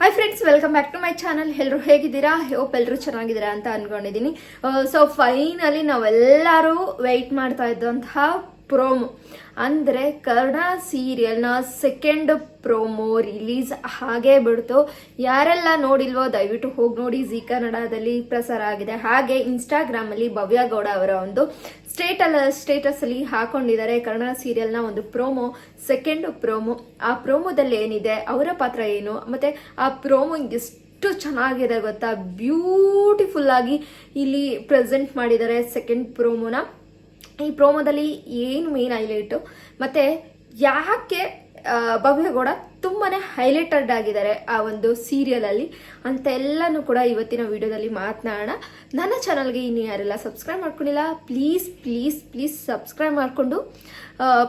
Hi friends welcome back to my channel ಎಲ್ಲರೂ ಹೇಗಿದ್ದೀರಾ? Hope ಎಲ್ಲರೂ ಚೆನ್ನಾಗಿದ್ದೀರಾ ಅಂತ ಅನ್ಕೊಂಡಿದ್ದೀನಿ. ಸೊ ಫೈನಲಿ ನಾವೆಲ್ಲರೂ ವೆಯ್ಟ್ ಮಾಡ್ತಾ ಇದ್ದಂತಹ ಪ್ರೋಮೋ ಅಂದರೆ ಕನ್ನಡ ಸೀರಿಯಲ್ನ ಸೆಕೆಂಡ್ ಪ್ರೋಮೋ ರಿಲೀಸ್ ಹಾಗೇ ಬಿಡ್ತು. ಯಾರೆಲ್ಲ ನೋಡಿಲ್ವೋ ದಯವಿಟ್ಟು ಹೋಗಿ ನೋಡಿ. ಜಿ ಕನ್ನಡದಲ್ಲಿ ಪ್ರಸಾರ ಆಗಿದೆ. ಹಾಗೆ ಇನ್ಸ್ಟಾಗ್ರಾಮಲ್ಲಿ ಭವ್ಯ ಗೌಡ ಅವರ ಒಂದು ಸ್ಟೇಟಲ್ ಸ್ಟೇಟಸಲ್ಲಿ ಹಾಕೊಂಡಿದ್ದಾರೆ ಕನ್ನಡ ಸೀರಿಯಲ್ನ ಒಂದು ಪ್ರೋಮೋ ಸೆಕೆಂಡ್ ಪ್ರೋಮೋ ಆ ಪ್ರೋಮೋದಲ್ಲಿ ಏನಿದೆ, ಅವರ ಪಾತ್ರ ಏನು, ಮತ್ತು ಆ ಪ್ರೋಮೋ ಎಷ್ಟು ಚೆನ್ನಾಗಿದೆ ಗೊತ್ತಾ? ಬ್ಯೂಟಿಫುಲ್ ಆಗಿ ಇಲ್ಲಿ ಪ್ರೆಸೆಂಟ್ ಮಾಡಿದ್ದಾರೆ ಸೆಕೆಂಡ್ ಪ್ರೋಮೋನ ಈ ಪ್ರೋಮೋದಲ್ಲಿ ಏನು ಮೇನ್ ಹೈಲೈಟು ಮತ್ತೆ ಯಾಕೆ ಭವ್ಯಗೌಡ ತುಂಬಾನೇ ಹೈಲೈಟೆಡ್ ಆಗಿದ್ದಾರೆ ಆ ಒಂದು ಸೀರಿಯಲ್ ಅಲ್ಲಿ. ಅಂತ ಎಲ್ಲಾನು ಕೂಡ ಇವತ್ತಿನ ವಿಡಿಯೋದಲ್ಲಿ ಮಾತನಾಡೋಣ. ನನ್ನ ಚಾನಲ್ಗೆ ಇನ್ನು ಯಾರೆಲ್ಲ ಸಬ್ಸ್ಕ್ರೈಬ್ ಮಾಡ್ಕೊಂಡಿಲ್ಲ ಪ್ಲೀಸ್ ಪ್ಲೀಸ್ ಪ್ಲೀಸ್ ಸಬ್ಸ್ಕ್ರೈಬ್ ಮಾಡಿಕೊಂಡು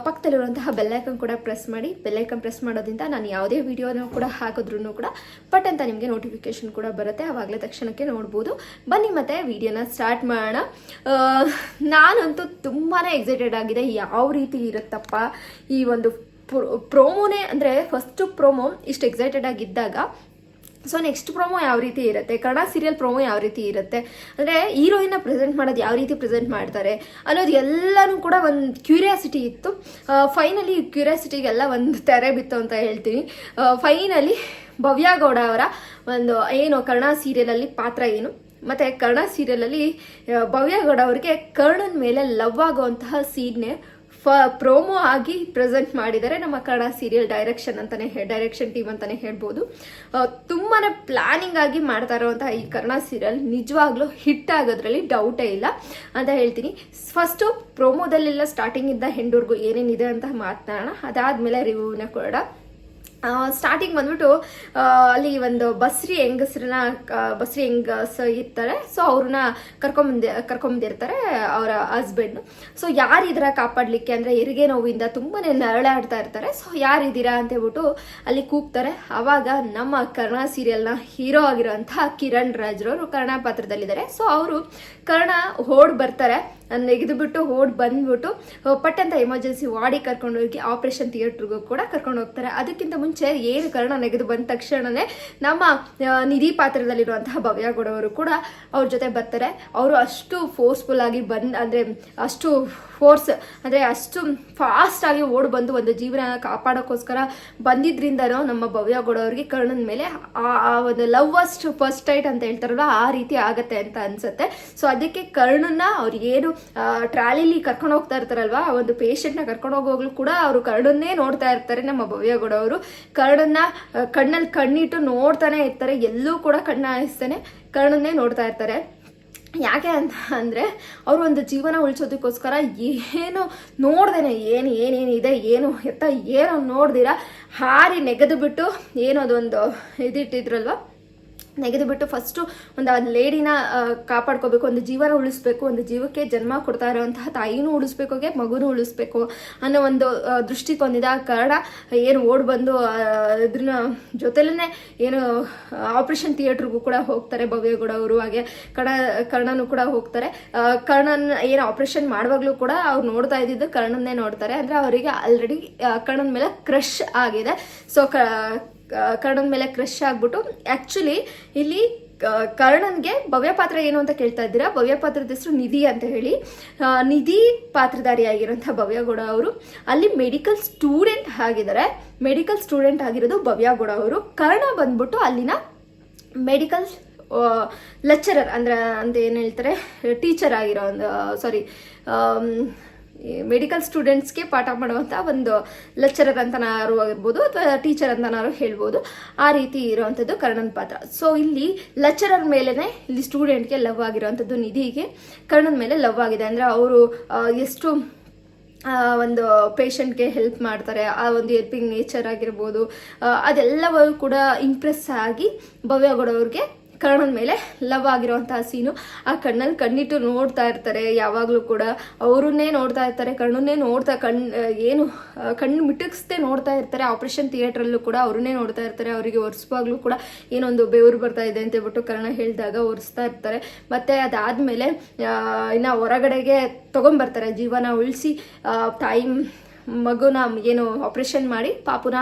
ಪಕ್ಕದಲ್ಲಿರುವಂತಹ ಬೆಲ್ಲೈಕನ್ ಕೂಡ ಪ್ರೆಸ್ ಮಾಡಿ. ಬೆಲ್ಲೈಕನ್ ಪ್ರೆಸ್ ಮಾಡೋದ್ರಿಂದ ನಾನು ಯಾವುದೇ ವಿಡಿಯೋನ ಕೂಡ ಹಾಕಿದ್ರೂ ಕೂಡ ಬಟ್ ಅಂತ ನಿಮಗೆ ನೋಟಿಫಿಕೇಶನ್ ಕೂಡ ಬರುತ್ತೆ. ಆವಾಗಲೇ ತಕ್ಷಣಕ್ಕೆ ನೋಡ್ಬೋದು. ಬನ್ನಿ ಮತ್ತೆ ವಿಡಿಯೋನ ಸ್ಟಾರ್ಟ್ ಮಾಡೋಣ. ನಾನಂತೂ ತುಂಬಾ ಎಕ್ಸೈಟೆಡ್ ಆಗಿದೆ. ಯಾವ ರೀತಿ ಇರುತ್ತಪ್ಪ ಈ ಒಂದು ಪ್ರೋಮೋನೇ ಅಂದರೆ ಫಸ್ಟ್ ಪ್ರೋಮೋ ಇಷ್ಟು ಎಕ್ಸೈಟೆಡ್ ಆಗಿದ್ದಾಗ. ಸೊ ನೆಕ್ಸ್ಟ್ ಪ್ರೋಮೋ ಯಾವ ರೀತಿ ಇರುತ್ತೆ? ಕನ್ನಡ ಸೀರಿಯಲ್ ಪ್ರೋಮೋ ಯಾವ ರೀತಿ ಇರುತ್ತೆ? ಅಂದರೆ ಹೀರೋಯಿನ ಪ್ರೆಸೆಂಟ್ ಮಾಡೋದು ಯಾವ ರೀತಿ ಪ್ರೆಸೆಂಟ್ ಮಾಡ್ತಾರೆ ಅನ್ನೋದು ಎಲ್ಲನೂ ಕೂಡ ಒಂದು ಕ್ಯೂರಿಯಾಸಿಟಿ ಇತ್ತು. ಫೈನಲಿ ಕ್ಯೂರಿಯಾಸಿಟಿಗೆಲ್ಲ ಒಂದು ತೆರೆ ಬಿತ್ತು ಅಂತ ಹೇಳ್ತೀನಿ. ಫೈನಲಿ ಭವ್ಯ ಗೌಡ ಅವರ ಒಂದು ಏನು ಕನ್ನಡ ಸೀರಿಯಲಲ್ಲಿ ಪಾತ್ರ ಏನು? ಮತ್ತು ಕನ್ನಡ ಸೀರಿಯಲಲ್ಲಿ ಭವ್ಯಗೌಡ ಭವ್ಯ ಗೌಡ ಅವರಿಗೆ ಕರ್ಣನ ಮೇಲೆ ಲವ್ ಆಗೋವಂತಹ ಸೀನ್ನೇ ಫ, ಪ್ರೋಮೋ ಆಗಿ ಪ್ರೆಸೆಂಟ್ ಮಾಡಿದ್ದಾರೆ. ನಮ್ಮ ಕನ್ನಡ ಸೀರಿಯಲ್ ಡೈರೆಕ್ಷನ್ ಅಂತಾನೆ ಡೈರೆಕ್ಷನ್ ಟೀಮ್ ಅಂತಾನೆ ಹೇಳ್ಬೋದು. ತುಂಬಾ ತುಂಬಾನೇ ಪ್ಲಾನಿಂಗ್ ಆಗಿ ಮಾಡ್ತಾ ಇರುವಂತಹ ಈ ಕನ್ನಡ ಸೀರಿಯಲ್ ನಿಜವಾಗ್ಲೂ ಹಿಟ್ ಆಗೋದ್ರಲ್ಲಿ ಡೌಟೇ ಇಲ್ಲ ಅಂತ ಹೇಳ್ತೀನಿ. ಫಸ್ಟು ಪ್ರೋಮೋದಲ್ಲೆಲ್ಲ ಸ್ಟಾರ್ಟಿಂಗ್ ಇಂದ ಹೆಂಡೂರ್ಗು ಏನೇನಿದೆ ಅಂತ ಮಾತನಾಡೋಣ. ಅದಾದ್ಮೇಲೆ ರಿವ್ಯೂನ ಕೊಡೋಣ. ಸ್ಟಾರ್ಟಿಂಗ್ ಬಂದ್ಬಿಟ್ಟು ಅಲ್ಲಿ ಒಂದು ಬಸ್ರಿ ಹೆಂಗಸ್ರನ್ನ ಬಸ್ರಿ ಹೆಂಗಸ್ ಇರ್ತಾರೆ. ಸೊ ಅವ್ರನ್ನ ಕರ್ಕೊಂಬಂದಿ, ಕರ್ಕೊಂಬಂದಿರ್ತಾರೆ ಅವರ ಹಸ್ಬೆಂಡ್ ಸೊ ಯಾರಿದ್ದೀರ ಕಾಪಾಡಲಿಕ್ಕೆ ಅಂದರೆ ಹೆರಿಗೆ ನೋವಿಂದ ತುಂಬಾ ನರಳಾಡ್ತಾ ಇರ್ತಾರೆ. ಸೊ ಯಾರಿದ್ದೀರಾ ಅಂತ ಹೇಳ್ಬಿಟ್ಟು ಅಲ್ಲಿ ಕೂಗ್ತಾರೆ. ಆವಾಗ ನಮ್ಮ ಕರ್ಣ ಸೀರಿಯಲ್ನ ಹೀರೋ ಆಗಿರೋಂತಹ ಕಿರಣ್ ರಾಜ್ರವರು ಕರ್ಣ ಪಾತ್ರದಲ್ಲಿದ್ದಾರೆ. ಸೊ ಅವರು ಕರ್ಣ ಓಡ್ ಬರ್ತಾರೆ. ನೆಗೆದು ಬಿಟ್ಟು ಓಡ್ ಬಂದ್ಬಿಟ್ಟು ಪಟ್ಟಂತ ಎಮರ್ಜೆನ್ಸಿ ವಾರ್ಡಿಗೆ ಕರ್ಕೊಂಡು ಹೋಗಿ ಆಪರೇಷನ್ ಥಿಯೇಟ್ರಿಗೂ ಕೂಡ ಕರ್ಕೊಂಡು ಹೋಗ್ತಾರೆ. ಅದಕ್ಕಿಂತ ಮುಂಚೆ ಏನು ಕಾರಣ ನೆಗೆದು ಬಂದ ತಕ್ಷಣನೇ ನಮ್ಮ ನಿಧಿ ಪಾತ್ರದಲ್ಲಿರುವಂತಹ ಭವ್ಯಗೌಡವರು ಕೂಡ ಅವ್ರ ಜೊತೆ ಬರ್ತಾರೆ. ಅವರು ಅಷ್ಟು ಫೋರ್ಸ್ಫುಲ್ ಆಗಿ ಬಂದ್, ಅಂದರೆ ಅಷ್ಟು ಫೋರ್ಸ್, ಅಂದರೆ ಅಷ್ಟು ಫಾಸ್ಟ್ ಆಗಿ ಓಡ್ ಬಂದು ಒಂದು ಜೀವನ ಕಾಪಾಡೋಕ್ಕೋಸ್ಕರ ಬಂದಿದ್ದರಿಂದನೋ ನಮ್ಮ ಭವ್ಯ ಅವ್ರಿಗೆ ಕರ್ಣನ ಮೇಲೆ ಆ ಒಂದು ಲವ್ ಅಸ್ಟ್ ಫಸ್ಟ್ ಟೈಟ್ ಅಂತ ಹೇಳ್ತಾರಲ್ಲ, ಆ ರೀತಿ ಆಗುತ್ತೆ ಅಂತ ಅನ್ಸುತ್ತೆ. ಸೊ ಅದಕ್ಕೆ ಕರ್ಣನ ಅವ್ರು ಏನು ಟ್ರಾಲಿಲಿ ಕರ್ಕೊಂಡು ಹೋಗ್ತಾ ಇರ್ತಾರಲ್ವಾ, ಆ ಒಂದು ಪೇಷಂಟ್ನ ಕರ್ಕೊಂಡು ಹೋಗೋಗ್ಲು ಕೂಡ ಅವರು ಕರ್ಣನ್ನೇ ನೋಡ್ತಾ ಇರ್ತಾರೆ ನಮ್ಮ ಭವ್ಯ ಅವರು ಕರ್ಣನ್ನ ಕಣ್ಣಲ್ಲಿ ಕಣ್ಣಿಟ್ಟು ನೋಡ್ತಾನೆ ಇರ್ತಾರೆ, ಎಲ್ಲೂ ಕೂಡ ಕಣ್ಣ ಹಾಯಿಸ್ತಾನೆ ಕರ್ಣನ್ನೇ ನೋಡ್ತಾ ಇರ್ತಾರೆ. ಯಾಕೆ ಅಂತ ಅಂದರೆ ಅವರು ಒಂದು ಜೀವನ ಉಳಿಸೋದಕ್ಕೋಸ್ಕರ ಏನು ನೋಡ್ದೇನೆ ಏನು ಏನೇನಿದೆ ಏನು ಎತ್ತ ಏನೋ ನೋಡ್ದಿರ, ಹಾರಿ ನೆಗೆದು ಬಿಟ್ಟು ಏನೋ ಅದೊಂದು ಇದಿಟ್ಟಿದ್ರಲ್ವ? ನೆಗೆದು ಬಿಟ್ಟು ಫಸ್ಟು ಒಂದು ಆ ಲೇಡಿನ ಕಾಪಾಡ್ಕೋಬೇಕು, ಒಂದು ಜೀವನ ಉಳಿಸ್ಬೇಕು, ಒಂದು ಜೀವಕ್ಕೆ ಜನ್ಮ ಕೊಡ್ತಾ ಇರುವಂತಹ ತಾಯಿನೂ ಉಳಿಸ್ಬೇಕು, ಹಾಗೆ ಮಗುನೂ ಉಳಿಸ್ಬೇಕು ಅನ್ನೋ ಒಂದು ದೃಷ್ಟಿಕೋನದ ಕಾರಣ ಏನು ಓಡ್ ಬಂದು ಇದ್ರನ್ನ ಜೊತೆಲೇ ಏನು, ಆಪರೇಷನ್ ಥಿಯೇಟ್ರಿಗೂ ಕೂಡ ಹೋಗ್ತಾರೆ ಭವ್ಯಗೌಡ ಅವರು, ಹಾಗೆ ಕಣ ಕರ್ಣನು ಕೂಡ ಹೋಗ್ತಾರೆ. ಕರ್ಣನ ಕರ್ಣನ್ ಏನು ಆಪರೇಷನ್ ಮಾಡುವಾಗಲೂ ಕೂಡ ಅವ್ರು ನೋಡ್ತಾ ಇದ್ದಿದ್ದು ಕರ್ಣನ್ನೇ ನೋಡ್ತಾರೆ. ಅಂದರೆ ಅವರಿಗೆ ಆಲ್ರೆಡಿ ಕರ್ಣನ ಮೇಲೆ ಕ್ರಶ್ ಆಗಿದೆ. ಸೊ ಕ ಕರ್ಣನ ಮೇಲೆ ಕ್ರಶ್ ಆಗ್ಬಿಟ್ಟು ಆ್ಯಕ್ಚುಲಿ ಇಲ್ಲಿ ಕರ್ಣನ್ಗೆ ಭವ್ಯ ಪಾತ್ರ ಏನು ಅಂತ ಕೇಳ್ತಾ ಇದ್ದೀರಾ? ಭವ್ಯ ಪಾತ್ರದ ಹೆಸರು ನಿಧಿ ಅಂತ ಹೇಳಿ. ನಿಧಿ ಪಾತ್ರಧಾರಿ ಪಾತ್ರಧಾರಿಯಾಗಿರುವಂಥ ಭವ್ಯಗೌಡ ಅವರು, ಅಲ್ಲಿ ಮೆಡಿಕಲ್ ಸ್ಟೂಡೆಂಟ್ ಆಗಿದ್ದಾರೆ. ಮೆಡಿಕಲ್ ಸ್ಟೂಡೆಂಟ್ ಆಗಿರೋದು ಭವ್ಯಗೌಡ ಅವರು. ಕರ್ಣ ಬಂದ್ಬಿಟ್ಟು ಅಲ್ಲಿನ ಮೆಡಿಕಲ್ ಲೆಕ್ಚರರ್ ಅಂದ್ರೆ ಅಂತ ಏನು ಹೇಳ್ತಾರೆ? ಟೀಚರ್ ಆಗಿರೋ ಒಂದು ಸಾರಿ ಮೆಡಿಕಲ್ ಸ್ಟೂಡೆಂಟ್ಸ್ಗೆ ಪಾಠ ಮಾಡುವಂಥ ಒಂದು ಲೆಕ್ಚರರ್ ಅಂತನಾರು ಆಗಿರ್ಬೋದು ಅಥವಾ ಟೀಚರ್ ಅಂತನಾರು ಹೇಳ್ಬೋದು. ಆ ರೀತಿ ಇರುವಂಥದ್ದು ಕರ್ಣನ್ ಪಾತ್ರ. ಸೊ ಇಲ್ಲಿ ಲೆಕ್ಚರರ್ ಮೇಲೇ ಇಲ್ಲಿ ಸ್ಟೂಡೆಂಟ್ಗೆ ಲವ್ ಆಗಿರುವಂಥದ್ದು ನಿಧಿಗೆ ಕರ್ಣನ್ ಮೇಲೆ ಲವ್ ಆಗಿದೆ. ಅಂದರೆ ಅವರು ಎಷ್ಟು ಒಂದು ಪೇಷಂಟ್ಗೆ ಹೆಲ್ಪ್ ಮಾಡ್ತಾರೆ, ಆ ಒಂದು ಹೆಲ್ಪಿಂಗ್ ನೇಚರ್ ಆಗಿರ್ಬೋದು ಅದೆಲ್ಲವೂ ಕೂಡ ಇಂಪ್ರೆಸ್ ಆಗಿ ಭವ್ಯಗೌಡ ಅವ್ರಿಗೆ ಕರ್ಣನ ಮೇಲೆ ಲವ್ ಆಗಿರುವಂತಹ ಸೀನು ಆ ಕಣ್ಣಲ್ಲಿ ಕಣ್ಣಿಟ್ಟು ನೋಡ್ತಾ ಇರ್ತಾರೆ. ಯಾವಾಗಲೂ ಕೂಡ ಅವರನ್ನೇ ನೋಡ್ತಾ ಇರ್ತಾರೆ, ಕಣ್ಣನ್ನೇ ನೋಡ್ತಾ ಕಣ್ ಏನು ಕಣ್ಣು ಮಿಟುಕಿಸ್ದೆ ನೋಡ್ತಾ ಇರ್ತಾರೆ. ಆಪರೇಷನ್ ಥಿಯೇಟ್ರಲ್ಲೂ ಕೂಡ ಅವ್ರನ್ನೇ ನೋಡ್ತಾ ಇರ್ತಾರೆ. ಅವರಿಗೆ ಒರೆಸುವಾಗ್ಲೂ ಕೂಡ ಏನೊಂದು ಬೆವರು ಬರ್ತಾ ಇದೆ ಅಂತ ಹೇಳ್ಬಿಟ್ಟು ಕರ್ಣ ಹೇಳಿದಾಗ ಒರೆಸ್ತಾ ಇರ್ತಾರೆ. ಮತ್ತೆ ಅದಾದ್ಮೇಲೆ ಇನ್ನ ಹೊರಗಡೆಗೆ ತಗೊಂಬರ್ತಾರೆ ಜೀವನ ಉಳಿಸಿ ತಾಯಿ ಮಗುನ ಏನು ಆಪ್ರೇಷನ್ ಮಾಡಿ ಪಾಪುನ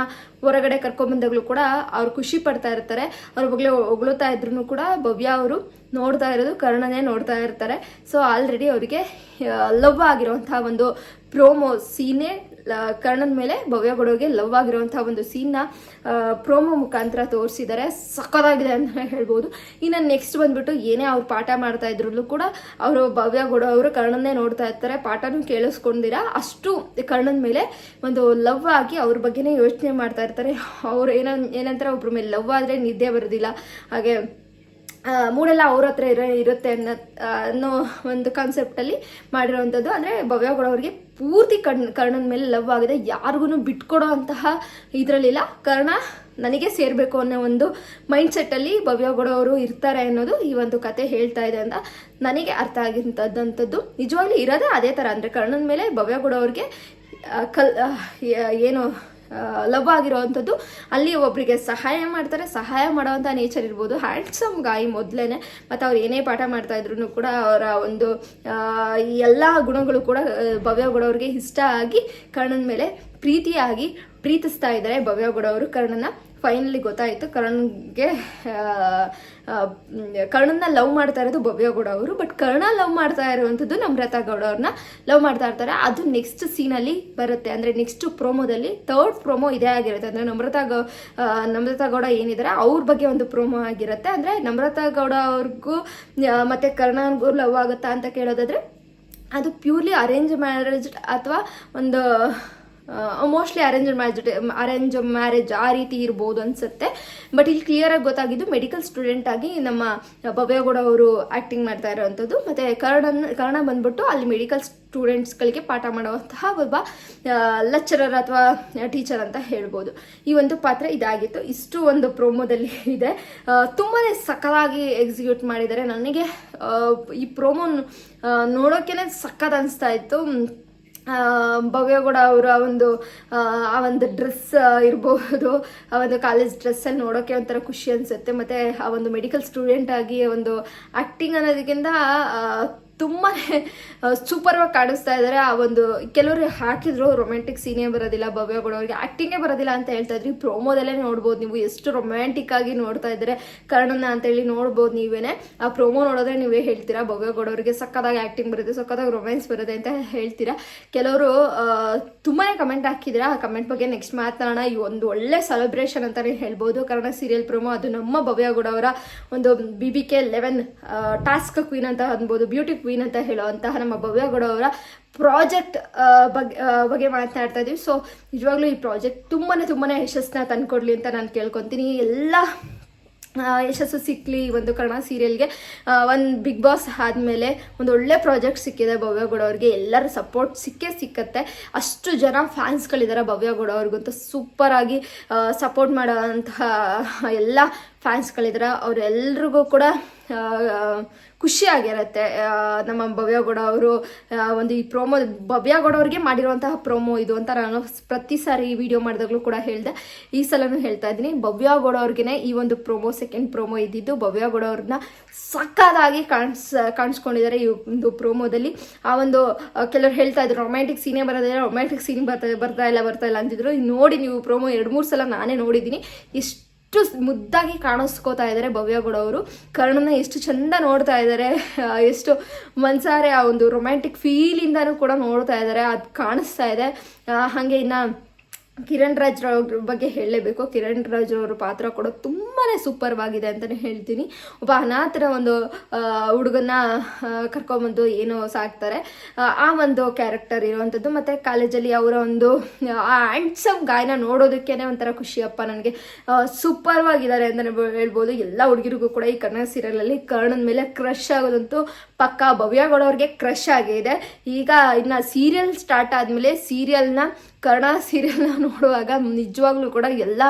ಹೊರಗಡೆ ಕರ್ಕೊಂಬಂದಾಗಲೂ ಕೂಡ ಅವ್ರು ಖುಷಿ ಪಡ್ತಾ ಇರ್ತಾರೆ. ಅವ್ರ ಬಗ್ಗೆ ಹೊಗಳುತ್ತಾ ಇದ್ರು ಕೂಡ ಭವ್ಯ ಅವರು ನೋಡ್ತಾ ಇರೋದು, ಕರ್ಣನೇ ನೋಡ್ತಾ ಇರ್ತಾರೆ. ಸೊ ಆಲ್ರೆಡಿ ಅವರಿಗೆ ಲವ್ ಆಗಿರುವಂತಹ ಒಂದು ಪ್ರೋಮೋ ಸೀನೇ ಕರ್ಣದ ಮೇಲೆ ಭವ್ಯ ಗೊಡೋಗೆ ಲವ್ ಆಗಿರುವಂತಹ ಒಂದು ಸೀನ್ನ ಪ್ರೋಮೋ ಮುಖಾಂತರ ತೋರಿಸಿದ್ದಾರೆ ಸಕ್ಕದಾಗಿದೆ ಅಂತ ಹೇಳ್ಬೋದು. ಇನ್ನು ನೆಕ್ಸ್ಟ್ ಬಂದ್ಬಿಟ್ಟು ಏನೇ ಅವ್ರು ಪಾಠ ಮಾಡ್ತಾ ಇದ್ರು ಕೂಡ ಅವರು ಭವ್ಯ ಗೊಡೋ ಅವರು ಕರ್ಣನ್ನೇ ನೋಡ್ತಾ ಇರ್ತಾರೆ. ಪಾಠನೂ ಕೇಳಿಸ್ಕೊಂಡಿರ. ಅಷ್ಟು ಕರ್ಣದ ಮೇಲೆ ಒಂದು ಲವ್ ಆಗಿ ಅವ್ರ ಬಗ್ಗೆನೇ ಯೋಚನೆ ಮಾಡ್ತಾ ಇರ್ತಾರೆ. ಅವ್ರು ಏನ ಏನಂತಾರೆ? ಒಬ್ರ ಮೇಲೆ ಲವ್ ಆದರೆ ನಿದ್ದೆ ಬರೋದಿಲ್ಲ. ಹಾಗೆ ಮೂಡೆಲ್ಲ ಅವ್ರ ಹತ್ರ ಇರೋ, ಇರುತ್ತೆ ಅನ್ನೋ ಅನ್ನೋ ಒಂದು ಕಾನ್ಸೆಪ್ಟಲ್ಲಿ ಮಾಡಿರೋವಂಥದ್ದು ಅಂದರೆ ಭವ್ಯಗೌಡ ಅವ್ರಿಗೆ ಪೂರ್ತಿ ಕಣ್, ಕರ್ಣನ ಮೇಲೆ ಲವ್ ಆಗಿದೆ. ಯಾರಿಗೂ ಬಿಟ್ಕೊಡೋ ಅಂತಹ ಇದರಲ್ಲಿಲ್ಲ. ಕರ್ಣ ನನಗೆ ಸೇರಬೇಕು ಅನ್ನೋ ಒಂದು ಮೈಂಡ್ ಸೆಟ್ಟಲ್ಲಿ ಭವ್ಯಗೌಡ ಅವರು ಇರ್ತಾರೆ ಅನ್ನೋದು ಈ ಒಂದು ಕತೆ ಹೇಳ್ತಾ ಇದೆ ಅಂತ ನನಗೆ ಅರ್ಥ ಆಗಿರ್ತದಂಥದ್ದು ನಿಜವಾಗ್ಲೂ ಇರೋದೇ ಅದೇ ಥರ ಅಂದರೆ ಕರ್ಣನ ಮೇಲೆ ಭವ್ಯಗೌಡ ಅವ್ರಿಗೆ ಕಲ್ ಏನು ಲವ್ ಆಗಿರೋವಂಥದ್ದು, ಅಲ್ಲಿ ಒಬ್ಬರಿಗೆ ಸಹಾಯ ಮಾಡ್ತಾರೆ, ಸಹಾಯ ಮಾಡೋವಂಥ ನೇಚರ್ ಇರ್ಬೋದು. ಹ್ಯಾಂಡ್ಸಮ್ ಗಾಯಿ ಮೊದಲೇ ಮತ್ತು ಅವ್ರು ಏನೇ ಪಾಠ ಮಾಡ್ತಾ ಇದ್ರು ಕೂಡ ಅವರ ಒಂದು ಎಲ್ಲ ಗುಣಗಳು ಕೂಡ ಭವ್ಯ ಭವ್ಯಗೌಡ ಅವ್ರಿಗೆ ಇಷ್ಟ ಆಗಿ ಕರ್ಣನ ಮೇಲೆ ಪ್ರೀತಿಯಾಗಿ ಪ್ರೀತಿಸ್ತಾ ಇದ್ದಾರೆ ಭವ್ಯಗೌಡ ಅವರು ಕರ್ಣನ. ಫೈನಲಿ ಗೊತ್ತಾಯಿತು ಕರ್ಣನ್ಗೆ ಕರ್ಣನ್ನ ಲವ್ ಮಾಡ್ತಾ ಇರೋದು ಭವ್ಯ ಗೌಡ ಅವರು ಬಟ್ ಕರ್ಣ ಲವ್ ಮಾಡ್ತಾ ಇರುವಂಥದ್ದು ನಮ್ರತಾ ಗೌಡ ಅವ್ರನ್ನ ಲವ್ ಮಾಡ್ತಾ ಇರ್ತಾರೆ. ಅದು ನೆಕ್ಸ್ಟ್ ಸೀನಲ್ಲಿ ಬರುತ್ತೆ. ಅಂದರೆ ನೆಕ್ಸ್ಟ್ ಪ್ರೋಮೋದಲ್ಲಿ ಥರ್ಡ್ ಪ್ರೋಮೋ ಇದೇ ಆಗಿರುತ್ತೆ. ಅಂದರೆ ನಮ್ರತಾ ಗೌ ನಮ್ರತಾ ಗೌಡ ಏನಿದ್ದಾರೆ ಅವ್ರ ಬಗ್ಗೆ ಒಂದು ಪ್ರೋಮೋ ಆಗಿರುತ್ತೆ. ಅಂದರೆ ನಮ್ರತಾ ಗೌಡ ಅವ್ರಿಗೂ ಮತ್ತು ಮತ್ತೆ ಕರ್ಣನ್ಗೂ ಲವ್ ಆಗುತ್ತಾ ಅಂತ ಕೇಳೋದಾದ್ರೆ, ಅದು ಪ್ಯೂರ್ಲಿ ಅರೇಂಜ್ ಮ್ಯಾರೇಜ್ ಅಥವಾ ಒಂದು mostly arrange marriage arrange marriage ಆ ರೀತಿ ಇರ್ಬೋದು ಅನ್ಸುತ್ತೆ. ಬಟ್ ಇಲ್ಲಿ ಕ್ಲಿಯರಾಗಿ ಗೊತ್ತಾಗಿದ್ದು ಮೆಡಿಕಲ್ ಸ್ಟೂಡೆಂಟ್ ಆಗಿ ನಮ್ಮ ಭವ್ಯಗೌಡ ಅವರು ಆಕ್ಟಿಂಗ್ ಮಾಡ್ತಾ ಇರೋವಂಥದ್ದು. ಮತ್ತೆ ಕರ್ಣ ಕರ್ಣ ಬಂದ್ಬಿಟ್ಟು ಅಲ್ಲಿ ಮೆಡಿಕಲ್ ಸ್ಟೂಡೆಂಟ್ಸ್ಗಳಿಗೆ ಪಾಠ ಮಾಡುವಂತಹ ಒಬ್ಬ ಲೆಕ್ಚರರ್ ಅಥವಾ ಟೀಚರ್ ಅಂತ ಹೇಳ್ಬೋದು. ಈ ಒಂದು ಪಾತ್ರ ಇದಾಗಿತ್ತು. ಇಷ್ಟು ಒಂದು ಪ್ರೋಮೋದಲ್ಲಿ ಇದೆ. ತುಂಬಾ ಸಕಲಾಗಿ ಎಕ್ಸಿಕ್ಯೂಟ್ ಮಾಡಿದ್ದಾರೆ. ನನಗೆ ಈ ಪ್ರೋಮೋ ನೋಡೋಕೆ ಸಕ್ಕತ್ ಅನಿಸ್ತಾ ಇತ್ತು. ಭವ್ಯಗೌಡ ಅವರ ಒಂದು ಆ, ಒಂದು ಡ್ರೆಸ್ ಇರ್ಬೋದು. ಆ ಒಂದು ಕಾಲೇಜ್ ಡ್ರೆಸ್ಸಲ್ಲಿ ನೋಡೋಕೆ ಒಂಥರ ಖುಷಿ ಅನಿಸುತ್ತೆ. ಮತ್ತು ಆ ಒಂದು ಮೆಡಿಕಲ್ ಸ್ಟೂಡೆಂಟ್ ಆಗಿ ಒಂದು ಆ್ಯಕ್ಟಿಂಗ್ ಅನ್ನೋದಕ್ಕಿಂತ ತುಂಬಾ ಸೂಪರ್ವಾಗಿ ಕಾಣಿಸ್ತಾ ಇದ್ದಾರೆ ಆ ಒಂದು, ಕೆಲವರು ಹಾಕಿದ್ರು ರೊಮ್ಯಾಂಟಿಕ್ ಸೀನೇ ಬರೋದಿಲ್ಲ ಭವ್ಯ ಅವ್ರಿಗೆ ಆ್ಯಕ್ಟಿಂಗೇ ಬರೋದಿಲ್ಲ ಅಂತ ಹೇಳ್ತಾ ಇದ್ರಿ. ಪ್ರೋಮೋದಲ್ಲೇ ನೋಡ್ಬೋದು ನೀವು, ಎಷ್ಟು ರೊಮ್ಯಾಂಟಿಕ್ ಆಗಿ ನೋಡ್ತಾ ಇದ್ದಾರೆ ಕರ್ಣನ ಅಂತೇಳಿ ನೋಡ್ಬೋದು ನೀವೇನೆ. ಆ ಪ್ರೋಮೋ ನೋಡಿದ್ರೆ ನೀವೇ ಹೇಳ್ತೀರಾ? ಭವ್ಯ ಗೌಡವ್ರಿಗೆ ಸಕ್ಕದಾಗಿ ಆ್ಯಕ್ಟಿಂಗ್ ಬರುತ್ತೆ ಸಕ್ಕದಾಗಿ ರೊಮ್ಯಾನ್ಸ್ ಬರುತ್ತೆ ಅಂತ ಹೇಳ್ತೀರಾ? ಕೆಲವರು ತುಂಬಾ ಕಮೆಂಟ್ ಹಾಕಿದ್ದೀರಾ ಆ ಕಮೆಂಟ್ ಬಗ್ಗೆ ನೆಕ್ಸ್ಟ್ ಮಾತಾಡೋಣ. ಈ ಒಂದು ಒಳ್ಳೆ ಸೆಲೆಬ್ರೇಷನ್ ಅಂತಲೇ ಹೇಳ್ಬೋದು. ಕನ್ನಡ ಸೀರಿಯಲ್ ಪ್ರೋಮೋ ಅದು ನಮ್ಮ ಭವ್ಯಗೌಡ ಅವರ ಒಂದು B B K eleven task queen ಅಂತ ಅನ್ಬೋದು. ಬ್ಯೂಟಿ ಕ್ವೀನ್ ಅಂತ ಹೇಳುವಂತಹ ನಮ್ಮ ಭವ್ಯ ಅವರ ಪ್ರಾಜೆಕ್ಟ್ ಬಗ್ಗೆ ಬಗ್ಗೆ ಮಾತನಾಡ್ತಾ ಇದೀವಿ. ಸೊ ನಿಜವಾಗ್ಲೂ ಈ ಪ್ರಾಜೆಕ್ಟ್ ತುಂಬಾನೇ ತುಂಬಾನೇ ಯಶಸ್ಸನ್ನ ತಂದ್ಕೊಡ್ಲಿ ಅಂತ ನಾನು ಕೇಳ್ಕೊತೀನಿ. ಎಲ್ಲ ಯಶಸ್ಸು ಸಿಕ್ಕಲಿ ಒಂದು ಕನ್ನಡ ಸೀರಿಯಲ್ಗೆ ಒಂದು ಬಿಗ್ ಬಾಸ್ ಆದಮೇಲೆ ಒಂದು ಒಳ್ಳೆ ಪ್ರಾಜೆಕ್ಟ್ ಸಿಕ್ಕಿದೆ ಭವ್ಯಗೌಡ ಅವ್ರಿಗೆ ಎಲ್ಲರೂ ಸಪೋರ್ಟ್ ಸಿಕ್ಕೇ ಸಿಕ್ಕತ್ತೆ. ಅಷ್ಟು ಜನ ಫ್ಯಾನ್ಸ್ಗಳಿದ್ದಾರೆ ಭವ್ಯಗೌಡ ಅವ್ರಿಗಂತೂ ಸೂಪರಾಗಿ ಸಪೋರ್ಟ್ ಮಾಡೋಂತಹ ಎಲ್ಲ ಫ್ಯಾನ್ಸ್ಗಳಿದ್ದಾರೆ ಅವರೆಲ್ರಿಗೂ ಕೂಡ ಖುಷಿಯಾಗಿರುತ್ತೆ ನಮ್ಮ ನಮ್ಮ ಭವ್ಯಗೌಡ ಅವರು ಒಂದು ಈ ಪ್ರೋಮೋ ಭವ್ಯಗೌಡ ಅವ್ರಿಗೆ ಮಾಡಿರುವಂತಹ ಪ್ರೋಮೋ ಇದು ಅಂತ ನಾನು ಪ್ರತಿ ಸಾರಿ ಈ ವಿಡಿಯೋ ಮಾಡಿದಾಗಲೂ ಕೂಡ ಹೇಳಿದೆ. ಈ ಸಲನೂ ಹೇಳ್ತಾ ಇದ್ದೀನಿ. ಭವ್ಯಗೌಡ ಅವ್ರಿಗೆ ಈ ಒಂದು ಪ್ರೋಮೋ ಸೆಕೆಂಡ್ ಪ್ರೋಮೋ ಇದ್ದಿದ್ದು ಭವ್ಯಗೌಡ ಅವ್ರನ್ನ ಸಕ್ಕದಾಗಿ ಕಾಣಿಸ್, ಕಾಣಿಸ್ಕೊಂಡಿದ್ದಾರೆ ಈ ಒಂದು ಪ್ರೋಮೋದಲ್ಲಿ. ಆ ಒಂದು ಕೆಲವರು ಹೇಳ್ತಾ ಇದ್ರು ರೊಮ್ಯಾಂಟಿಕ್ ಸೀನೇ ಬರೋದಿಲ್ಲ ರೊಮ್ಯಾಂಟಿಕ್ ಸೀನ್ ಬರ್ತಾ ಬರ್ತಾ ಇಲ್ಲ ಬರ್ತಾ ಇಲ್ಲ ಅಂತಿದ್ರು. ನೋಡಿ ನೀವು ಪ್ರೋಮೋ ಎರಡು ಮೂರು ಸಲ ನಾನೇ ನೋಡಿದ್ದೀನಿ. ಎಷ್ಟು ಎಷ್ಟು ಮುದ್ದಾಗಿ ಕಾಣಿಸ್ಕೋತಾ ಇದ್ದಾರೆ ಭವ್ಯಗೌಡ ಅವರು. ಕರ್ಣನ ಎಷ್ಟು ಚಂದ ನೋಡ್ತಾ ಇದ್ದಾರೆ. ಎಷ್ಟು ಮನ್ಸಾರೆ ಆ ಒಂದು ರೊಮ್ಯಾಂಟಿಕ್ ಫೀಲಿಂದನೂ ಕೂಡ ನೋಡ್ತಾ ಇದ್ದಾರೆ. ಅದು ಕಾಣಿಸ್ತಾ ಇದೆ. ಹಾಗೆ ಇನ್ನು ಕಿರಣ್ ರಾಜ್ ಅವ್ರ ಬಗ್ಗೆ ಹೇಳಲೇಬೇಕು. ಕಿರಣ್ ರಾಜ್ ಅವರ ಪಾತ್ರ ಕೂಡ ತುಂಬಾ ಸೂಪರ್ವಾಗಿದೆ ಅಂತಲೇ ಹೇಳ್ತೀನಿ. ಒಬ್ಬ ಅನಾಥರ ಒಂದು ಹುಡುಗನ ಕರ್ಕೊಂಬಂದು ಏನೋ ಸಾಕ್ತಾರೆ. ಆ, ಒಂದು ಕ್ಯಾರೆಕ್ಟರ್ ಇರುವಂಥದ್ದು ಮತ್ತು ಕಾಲೇಜಲ್ಲಿ ಅವರ ಒಂದು ಆ ಹ್ಯಾಂಡ್ಸಮ್ ಗಾಯನ ನೋಡೋದಕ್ಕೇ ಒಂಥರ ಖುಷಿಯಪ್ಪ ನನಗೆ. ಸೂಪರ್ವಾಗಿದ್ದಾರೆ ಅಂತಲೇ ಹೇಳ್ಬೋದು. ಎಲ್ಲ ಹುಡುಗಿರಿಗೂ ಕೂಡ ಈ ಕನ್ನಡ ಸೀರಿಯಲಲ್ಲಿ ಕರ್ಣನ ಮೇಲೆ ಕ್ರಶ್ ಆಗೋದಂತೂ ಪಕ್ಕ ಭವ್ಯಗಳವ್ರಿಗೆ ಕ್ರಷ್ ಕ್ರಶ್ ಆಗಿದೆ. ಈಗ ಇನ್ನು ಸೀರಿಯಲ್ ಸ್ಟಾರ್ಟ್ ಆದಮೇಲೆ ಸೀರಿಯಲ್ನ ಕನ್ನಡ ಸೀರಿಯಲ್ನ ನೋಡುವಾಗ ನಿಜವಾಗ್ಲೂ ಕೂಡ ಎಲ್ಲ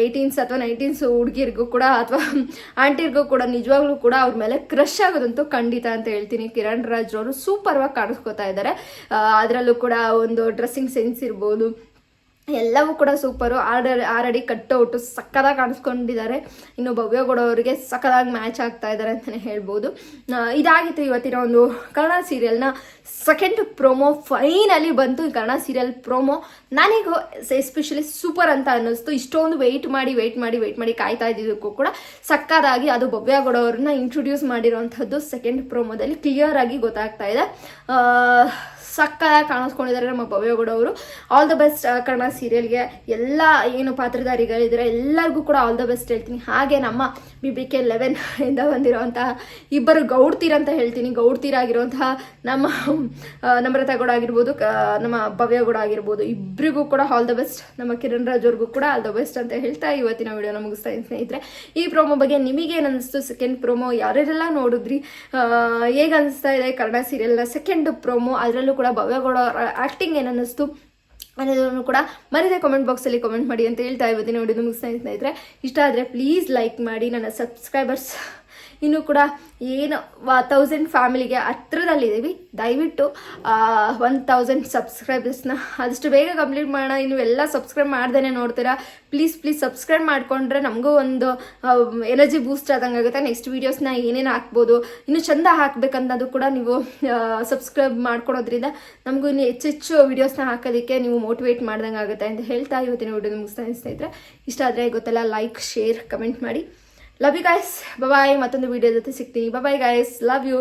ಏಯ್ಟೀನ್ಸ್ ಅಥವಾ ನೈನ್ಟೀನ್ಸ್ ಹುಡುಗಿರಿಗೂ ಕೂಡ ಅಥವಾ ಆಂಟಿರ್ಗೂ ಕೂಡ ನಿಜವಾಗ್ಲೂ ಕೂಡ ಅವ್ರ ಮೇಲೆ ಕ್ರಶ್ ಆಗೋದಂತೂ ಖಂಡಿತ ಅಂತ ಹೇಳ್ತೀನಿ. ಕಿರಣ್ ರಾಜ್ ಅವರು ಸೂಪರ್ವಾಗಿ ಕಾಣಿಸ್ಕೊತಾ ಇದ್ದಾರೆ ಅದರಲ್ಲೂ ಕೂಡ ಒಂದು ಡ್ರೆಸ್ಸಿಂಗ್ ಸೆನ್ಸ್ ಇರ್ಬೋದು ಎಲ್ಲವೂ ಕೂಡ ಸೂಪರು. ಆರ್ಡರ್ ಆಲ್ರೆಡಿ ಕಟ್ಔಟು ಸಕ್ಕದಾಗಿ ಕಾಣಿಸ್ಕೊಂಡಿದ್ದಾರೆ. ಇನ್ನು ಭವ್ಯಗೌಡ ಅವರಿಗೆ ಸಕ್ಕದಾಗಿ ಮ್ಯಾಚ್ ಆಗ್ತಾ ಇದ್ದಾರೆ ಅಂತಲೇ ಹೇಳ್ಬೋದು. ಇದಾಗಿತ್ತು ಇವತ್ತಿನ ಒಂದು ಕನ್ನಡ ಸೀರಿಯಲ್ನ ಸೆಕೆಂಡ್ ಪ್ರೊಮೋ ಫೈನಲಿ ಬಂತು. ಈ ಕನ್ನಡ ಸೀರಿಯಲ್ ಪ್ರೊಮೋ ನನಗೂ ಎಸ್ಪೆಷಲಿ ಸೂಪರ್ ಅಂತ ಅನ್ನಿಸ್ತು. ಇಷ್ಟೊಂದು ವೆಯ್ಟ್ ಮಾಡಿ ವೆಯ್ಟ್ ಮಾಡಿ ವೆಯ್ಟ್ ಮಾಡಿ ಕಾಯ್ತಾ ಇದ್ದಿದ್ದಕ್ಕೂ ಕೂಡ ಸಕ್ಕದಾಗಿ ಅದು ಭವ್ಯಗೌಡ ಅವ್ರನ್ನ ಇಂಟ್ರೊಡ್ಯೂಸ್ ಮಾಡಿರೋವಂಥದ್ದು ಸೆಕೆಂಡ್ ಪ್ರೊಮೋದಲ್ಲಿ ಕ್ಲಿಯರ್ ಆಗಿ ಗೊತ್ತಾಗ್ತಾ ಇದೆ. ಸಕ್ಕದಾಗಿ ಕಾಣಿಸ್ಕೊಂಡಿದ್ದಾರೆ ನಮ್ಮ ಭವ್ಯಗೌಡ ಅವರು. ಆಲ್ ದ ಬೆಸ್ಟ್ ಕನ್ನಡ ಸೀರಿಯಲ್ಗೆ ಎಲ್ಲ ಏನು ಪಾತ್ರಧಾರಿಗಳಿದ್ದಾರೆ ಎಲ್ಲರಿಗೂ ಕೂಡ ಆಲ್ ದ ಬೆಸ್ಟ್ ಹೇಳ್ತೀನಿ. ಹಾಗೆ ನಮ್ಮ ಬಿ ಬಿ ಕೆ ಲೆವೆನ್ ಇಂದ ಬಂದಿರುವಂತಹ ಇಬ್ಬರು ಗೌಡ್ತೀರ ಅಂತ ಹೇಳ್ತೀನಿ. ಗೌಡ್ತೀರಾಗಿರುವಂತಹ ನಮ್ಮ ನಮ್ರತಾ ಗೌಡ ಆಗಿರ್ಬೋದು ನಮ್ಮ ಭವ್ಯಗೌಡ ಆಗಿರ್ಬೋದು. ಇಬ್ಬರಿಗೂ ಕೂಡ ಆಲ್ ದ ಬೆಸ್ಟ್ ನಮ್ಮ ಕಿರಣ್ ರಾಜ್ ಅವ್ರಿಗೂ ಕೂಡ ಆಲ್ ದ ಬೆಸ್ಟ್ ಅಂತ ಹೇಳ್ತಾ ಇವತ್ತಿನ ವಿಡಿಯೋನ ಮುಗಿಸ್ತಾ ಸ್ನೇಹಿತರೆ. ಈ ಪ್ರೋಮೋ ಬಗ್ಗೆ ನಿಮಗೆ ಅನಿಸ್ತು? ಸೆಕೆಂಡ್ ಪ್ರೋಮೋ ಯಾರ್ಯಾರೆಲ್ಲ ನೋಡಿದ್ರಿ? ಹೇಗೆ ಅನಿಸ್ತಾ ಇದೆ? ಕನ್ನಡ ಸೀರಿಯಲ್ನ ಸೆಕೆಂಡ್ ಪ್ರೋಮೋ ಅದರಲ್ಲೂ ಕೂಡ ಭವ್ಯಗೌಡ ಆ್ಯಕ್ಟಿಂಗ್ ಏನು ಅನ್ನಿಸ್ತು ಅನ್ನೋದನ್ನು ಕೂಡ ಮರಿದೆ ಕಾಮೆಂಟ್ ಬಾಕ್ಸಲ್ಲಿ ಕಾಮೆಂಟ್ ಮಾಡಿ ಅಂತ ಹೇಳ್ತಾ ಇವತ್ತಿನ ವಿಡಿಯೋ ಇದ್ದೀನಿ ಸ್ನೇಹಿತರೆ. ಇಷ್ಟ ಆದರೆ ಪ್ಲೀಸ್ ಲೈಕ್ ಮಾಡಿ, ನನ್ನ ಸಬ್ಸ್ಕ್ರೈಬರ್ಸ್ ಇನ್ನೂ ಕೂಡ ಏನು ತೌಸಂಡ್ ಫ್ಯಾಮಿಲಿಗೆ ಹತ್ರದಲ್ಲಿದ್ದೀವಿ. ದಯವಿಟ್ಟು ಒನ್ ತೌಸಂಡ್ ಸಬ್ಸ್ಕ್ರೈಬರ್ಸ್ನ ಅದಷ್ಟು ಬೇಗ ಕಂಪ್ಲೀಟ್ ಮಾಡೋಣ. ಇನ್ನು ಎಲ್ಲ ಸಬ್ಸ್ಕ್ರೈಬ್ ಮಾಡ್ದೇ ನೋಡ್ತೀರಾ? ಪ್ಲೀಸ್ ಪ್ಲೀಸ್ ಸಬ್ಸ್ಕ್ರೈಬ್ ಮಾಡಿಕೊಂಡ್ರೆ ನಮಗೂ ಒಂದು ಎನರ್ಜಿ ಬೂಸ್ಟ್ ಆದಂಗೆ ಆಗುತ್ತೆ. ನೆಕ್ಸ್ಟ್ ವೀಡಿಯೋಸ್ನ ಏನೇನು ಹಾಕ್ಬೋದು, ಇನ್ನು ಚಂದ ಹಾಕ್ಬೇಕಂತದ್ದು ಕೂಡ ನೀವು ಸಬ್ಸ್ಕ್ರೈಬ್ ಮಾಡ್ಕೊಳೋದ್ರಿಂದ ನಮಗೂ ಇನ್ನು ಹೆಚ್ಚೆಚ್ಚು ವೀಡಿಯೋಸ್ನ ಹಾಕೋದಕ್ಕೆ ನೀವು ಮೋಟಿವೇಟ್ ಮಾಡ್ದಂಗೆ ಆಗುತ್ತೆ ಅಂತ ಹೇಳ್ತಾ ಇವತ್ತಿನ ವಿಡಿಯೋ ಮುಗಿಸ್ತಾ ಸ್ನೇಹಿತರೆ. ಇಷ್ಟ ಆದರೆ ಗೊತ್ತಲ್ಲ ಲೈಕ್ ಶೇರ್ ಕಮೆಂಟ್ ಮಾಡಿ. ಲವ್ ಯು ಗಾಯ್ಸ್ ಬಾಯ್ ಮತ್ತೊಂದು ವಿಡಿಯೋ ಜೊತೆ ಸಿಗ್ತೀನಿ. ಬಾಯ್ ಗಾಯ್ಸ್ ಲವ್ ಯು